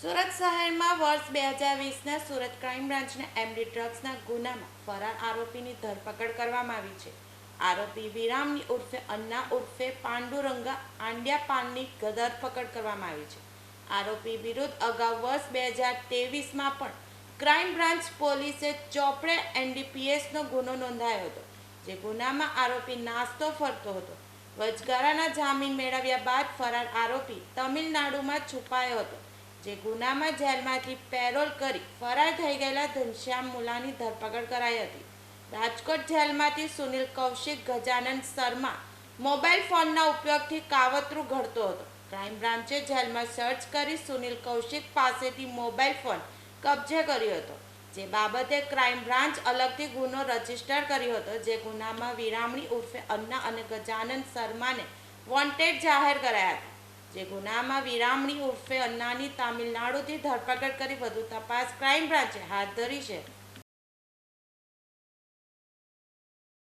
શહેરમાં વર્ષ બે હજાર વીસના સુરત ક્રાઇમ બ્રાન્ચના એમડી ડ્રગ્સના ગુનામાં ફરાર આરોપીની ધરપકડ કરવામાં આવી છે. આરોપી વિરામની ઉર્ફે અન્ના ઉર્ફે પાંડુરંગા આંડિયાપાનની ધરપકડ કરવામાં આવી છે. આરોપી વિરુદ્ધ અગાઉ વર્ષ બે હજાર તેવીસમાં પણ ક્રાઇમ બ્રાન્ચ પોલીસે ચોપડે એનડીપીએસનો ગુનો નોંધાયો હતો, જે ગુનામાં આરોપી નાસ્તો ફરતો હતો. વચગાળાના જામીન મેળવ્યા બાદ ફરાર આરોપી તમિલનાડુમાં છુપાયો હતો. જે ગુનામાં જેલમાંથી પેરોલ કરી ફરાર થઈ ગયેલા ઘનશ્યામ મુલાની ધરપકડ કરાઈ હતી. રાજકોટ જેલમાંથી સુનિલ કૌશિક ગજાનંદ શર્મા મોબાઈલ ફોનના ઉપયોગથી કાવતરું ઘડતો હતો. ક્રાઇમ બ્રાન્ચે જેલમાં સર્ચ કરી સુનિલ કૌશિક પાસેથી મોબાઈલ ફોન કબજે કર્યો હતો. જે બાબતે ક્રાઇમ બ્રાન્ચ અલગથી ગુનો રજિસ્ટર કર્યો હતો, જે ગુનામાં વિરામણી ઉર્ફે અન્ના અને ગજાનંદ શર્માને વોન્ટેડ જાહેર કરાયા હતા. જે ગુનામાં વિરામણી ઉર્ફે અન્નાની તામિલનાડુથી ધરપકડ કરી વધુ તપાસ ક્રાઇમ બ્રાંચે હાથ ધરી છે.